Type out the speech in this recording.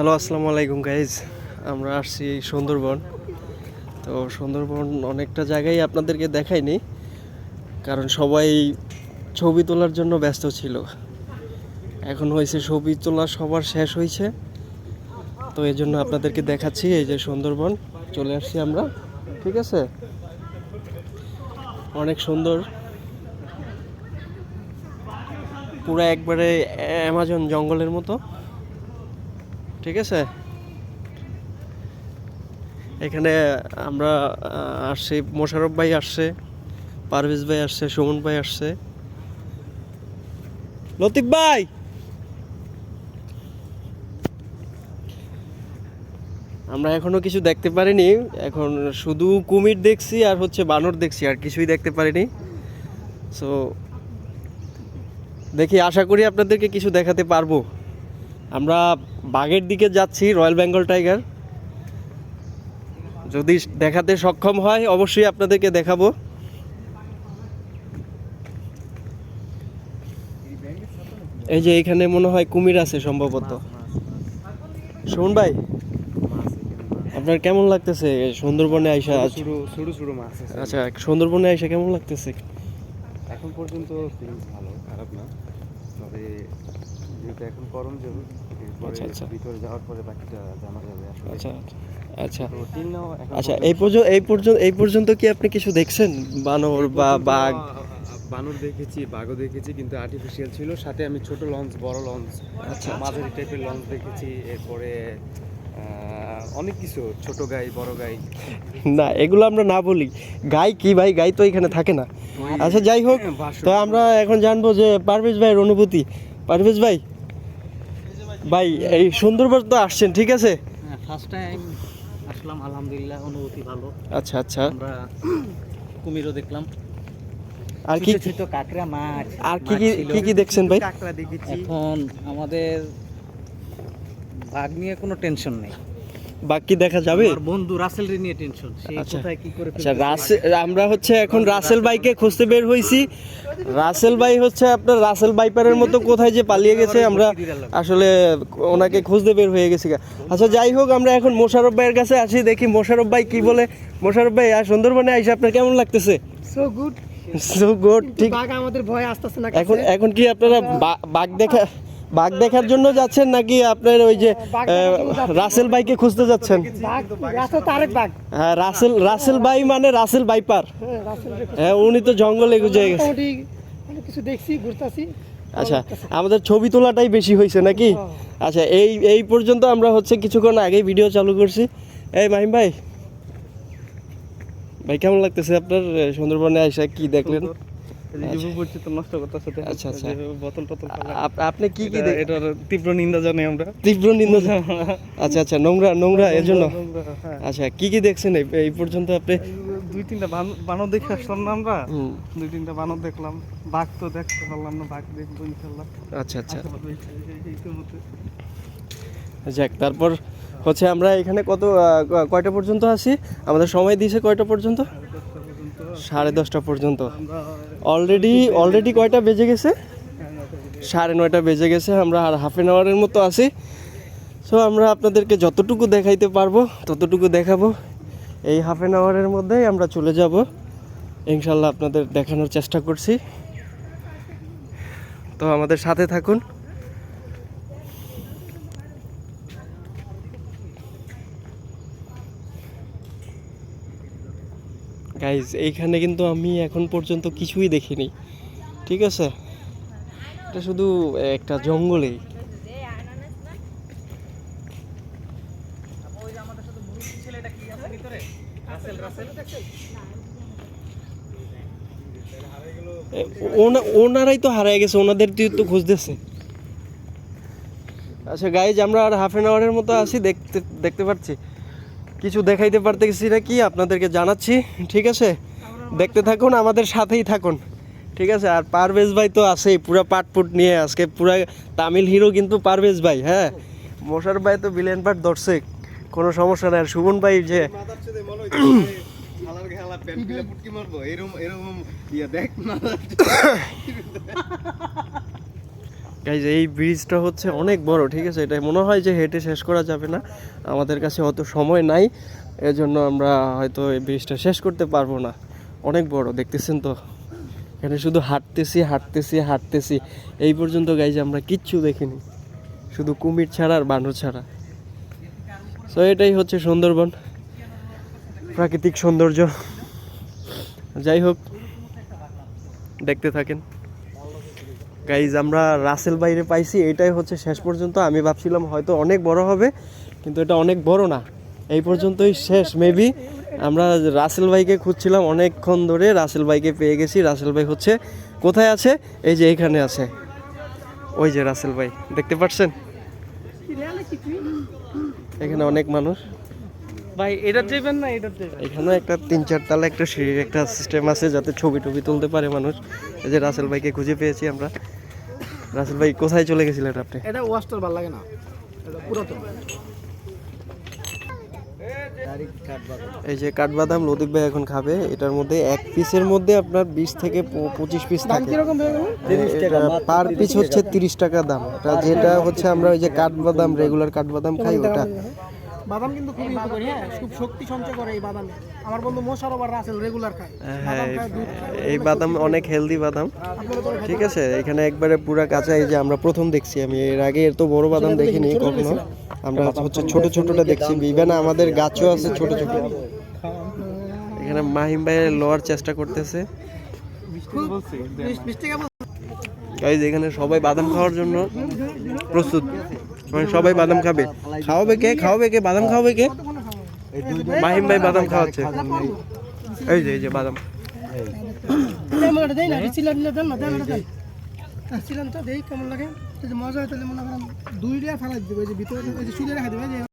Hello আসসালামু আলাইকুম guys আমরা আসছি সুন্দরবন। তো সুন্দরবন অনেকটা জায়গায় আপনাদেরকে দেখাইনি, কারণ সবাই ছবি তোলার জন্য ব্যস্ত ছিল। এখন হয়েছে ছবি তোলা সবার শেষ হয়েছে। তো এই জন্য আপনাদেরকে দেখাচ্ছি এই যে সুন্দরবন। চলে আসছি আমরা, ঠিক আছে? অনেক সুন্দর। পুরো একবারে অ্যামাজন জঙ্গলের মতো। ঠিক আছে? এখানে আমরা আসছি, মোশারফ ভাই আসছে, পারভেজ ভাই আসছে, সুমন ভাই আসছে। লতিফ ভাই! আমরা এখনও কিছু দেখতে পারিনি, এখন শুধু কুমির দেখছি আর হচ্ছে বানর দেখছি, আর কিছুই দেখতে পারিনি। সো দেখি, আশা করি আপনাদেরকে কিছু দেখাতে পারব। আমরা বাঘের দিকে যাচ্ছি রয়্যাল বেঙ্গল টাইগার যদি দেখাতে সক্ষম হয় অবশ্যই আপনাদেরকে দেখাবো। এই যে এখানে মনে হয় কুমির আছে সম্ভবত। শুন ভাই আপনার কেমন লাগতেছে? সুন্দরবনে আইসা ছোট ছোট মাছ আচ্ছা সুন্দরবনে আইসা কেমন লাগতেছে? এখন পর্যন্ত ভালো খারাপ না। তবে যেহেতু এখন যাবে এরপরে আচ্ছা, আচ্ছা। ভিতরে যাওয়ার পরে বাকিটা জানা যাবে আচ্ছা আচ্ছা। এখন আচ্ছা এই পর্যন্ত এই পর্যন্ত এই পর্যন্ত কি আপনি কিছু দেখছেন? বানর বা বাঘ? বানর দেখেছি বাঘও দেখেছি কিন্তু আর্টিফিশিয়াল ছিল। সাথে আমি ছোট লঞ্চ বড় লঞ্চ আচ্ছা। মাঝারি টাইপের লঞ্চ দেখেছি। এরপরে অনেক কিছু ছোট গাই বড় গাই। না এগুলো আমরা না বলি। গাই কি ভাই? গাই তো এখানে থাকে না। আচ্ছা যাই হোক হ্যাঁ, তো আমরা এখন জানব যে পারভেজ ভাইয়ের অনুভূতি। পারভেজ ভাই ভাই এই সুন্দরবন তো আসছেন ঠিক আছে? ফার্স্ট টাইম আসলাম আলহামদুলিল্লাহ অনুভূতি ভালো। আচ্ছা আচ্ছা। আমরা কুমিরও দেখলাম। আর কি ছোট কাকড়া মাছ আর কি কি কি কি দেখছেন ভাই? কাকড়া দেখেছি। এখন আমাদের ভাগ নিয়ে কোনো টেনশন নেই। বাঘ কি দেখা যাবে? আমার বন্ধু রাসেল রে নিয়ে টেনশন সে আচ্ছা। কোথায় কি করে আচ্ছা রাসেল আমরা হচ্ছে এখন রাসেল ভাইকে খুঁজতে বের হয়েছি রাসেল ভাই হচ্ছে আপনার রাসেল বাইপারের মতো কোথায় যে পালিয়ে গেছে আমরা আসলে ওনাকে খুঁজতে বের হয়ে গেছি আচ্ছা যাই হোক আমরা এখন মোশারফ ভাইয়ের কাছে আসি দেখি মোশারফ ভাই কি বলে। মোশারফ ভাই আর সুন্দরবনে আইসা আপনার কেমন লাগতেছে? সো গুড সো গুড ঠিক। বাঘ আমাদের ভয় আসতেছে না এখন এখন কি আপনারা বা- বাঘ দেখা বাঘ দেখার জন্য যাচ্ছেন নাকি আপনার ওই যে রাসেল ভাইকে খুঁজতে যাচ্ছেন? হ্যাঁ রাসেল রাসেল ভাই মানে রাসেল বাইপার হ্যাঁ হ্যাঁ উনি তো জঙ্গলে গুজে গেছে। কিছু দেখছি ঘুরতাছি। আচ্ছা আমাদের ছবি তোলাটাই বেশি হয়েছে নাকি? আচ্ছা এই এই পর্যন্ত আমরা হচ্ছে কিছুক্ষণ আগেই ভিডিও চালু করছি। এই মাহিম ভাই ভাই কেমন লাগতেছে আপনার সুন্দরবনে আইসা কি দেখলেন? আচ্ছা, আচ্ছা। আপনি কি কি এটার তীব্র নিন্দা জানাই আমরা। তীব্র নিন্দা আচ্ছা আচ্ছা নোংরা নোংরা এর জন্য? হ্যাঁ। আচ্ছা কি কি দেখছেন এই- পর্যন্ত আপনি? দুই তিনটা বান- বানর দেখে আসলাম না আমরা? দুই তিনটা বানর দেখলাম। বাঘ তো দেখতে পারলাম না বাঘ দেখব ইনশাল্লাহ আচ্ছা আচ্ছা। যাক তারপর হচ্ছে আমরা এখানে কত কয়টা পর্যন্ত আছি? আমাদের সময় দিয়েছে কয়টা পর্যন্ত? সাড়ে দশটা পর্যন্ত। অলরেডি অলরেডি কয়টা বেজে গেছে? সাড়ে নয়টা বেজে গেছে, আমরা আর হাফ অ্যান আওয়ারের মতো আছি। সো আমরা আপনাদেরকে যতটুকু দেখাইতে পারব, ততটুকু দেখাবো। এই হাফ অ্যান আওয়ারের মধ্যেই আমরা চলে যাব। ইনশাল্লাহ আপনাদের দেখানোর চেষ্টা করছি। তো আমাদের সাথে থাকুন। গাইজ এইখানে কিন্তু আমি এখন পর্যন্ত কিছুই দেখিনি। ঠিক আছে? এটা শুধু একটা জঙ্গলেই। ওনা- ওনারাই তো হারায় গেছে, ওনাদের তুই তো খুঁজতেছে আচ্ছা গাইজ আমরা আর হাফ অ্যান আওয়ারের মতো আছি, দেখতে দেখতে পাচ্ছি। কিছু দেখাইতে পারতেছি না কি আপনাদেরকে জানাচ্ছি ঠিক আছে? দেখতে থাকুন আমাদের সাথেই থাকুন ঠিক আছে? আর পারভেজ ভাই তো আছেই পুরো পাটপুট নিয়ে আজকে পুরা তামিল হিরো কিন্তু পারভেজ ভাই হ্যাঁ? মশার ভাই তো বিলিয়ন পাট ধরছে কোনো সমস্যা নাই। আর সুমন ভাই যে গাইজ এই ব্রিজটা হচ্ছে অনেক বড়, ঠিক আছে? এটা মনে হয় যে হেঁটে শেষ করা যাবে না। আমাদের কাছে অত সময় নাই, এজন্য আমরা হয়তো এই ব্রিজটা শেষ করতে পারব না। অনেক বড়, দেখতেছেন তো? এখানে শুধু হাঁটতেছি হাঁটতেছি হাঁটতেছি। এই পর্যন্ত গাইজ আমরা কিচ্ছু দেখিনি। শুধু কুমির ছাড়া আর বানর ছাড়া। সো এটাই হচ্ছে সুন্দরবন। প্রাকৃতিক সৌন্দর্য। যাই হোক, দেখতে থাকেন। গাইজ আমরা রাসেল বাইরে পাইছি, এটাই হচ্ছে শেষ পর্যন্ত। আমি ভাবছিলাম হয়তো অনেক বড় হবে, কিন্তু এটা অনেক বড় না। এই পর্যন্তই শেষ মেবি আমরা রাসেল ভাইকে খুঁজছিলাম অনেকক্ষণ ধরে রাসেল ভাইকে পেয়ে গেছি। রাসেল ভাই হচ্ছে, কোথায় আছে? এই যে এখানে আছে। ওই যে রাসেল ভাই, দেখতে পাচ্ছেন? এখানে অনেক মানুষ। ভাই এটা দেবেন না এটা দেবেন। এখানে একটা তিন চার তালা একটা সিঁড়ির একটা সিস্টেম আছে যাতে ছবি টবি তুলতে পারে মানুষ। এই যে রাসেল ভাইকে খুঁজে পেয়েছি আমরা। রাসেল ভাই কোথায় চলে গেছিলেন আপনি? এটা ওয়াস্টার ভালো লাগে না। এটা পুরাতন। এই যে কাঠবাদাম লতিক ভাই এখন খাবে এটার মধ্যে এক পিসের মধ্যে আপনার বিশ থেকে পঁচিশ পিস থাকে। পার পিস হচ্ছে তিরিশ টাকা দাম। যেটা হচ্ছে আমরা ওই যে কাঠবাদাম রেগুলার কাঠবাদাম খাই ওটা বাদাম কিন্তু খুবই উপকারী হ্যাঁ খুব শক্তি সঞ্চয় করে এই বাদামে। আমার বন্ধু মোশারফ আর রাসেল রেগুলার খায়। হ্যাঁ এই বাদাম অনেক হেলদি বাদাম। ঠিক আছে এখানে একবারে পুরা কাঁচা এই যে আমরা প্রথম দেখছি আমি এর আগে এত বড় বাদাম দেখিনি কখনো। আমরা হচ্ছে ছোট ছোটটা দেখছি ইভেন আমাদের গাছও আছে ছোট ছোট। এখানে মাহিম ভাই লওয়ার চেষ্টা করতেছে। এখানে সবাই বাদাম খাওয়ার জন্য প্রস্তুত। মানে সবাই বাদাম খাবে খাওয়াবে কে খাওয়াবে কে বাদাম খাওয়াবে কে মাহিম ভাই বাদাম খাওয়াচ্ছে এই যে এই যে বাদাম মনে সিলানটা দেই কেমন লাগে যদি মজা হয় তাহলে মনে করেন দুই লিয়া ফেলাই দিবে যে ভিতরে শুলে রেখে দিবে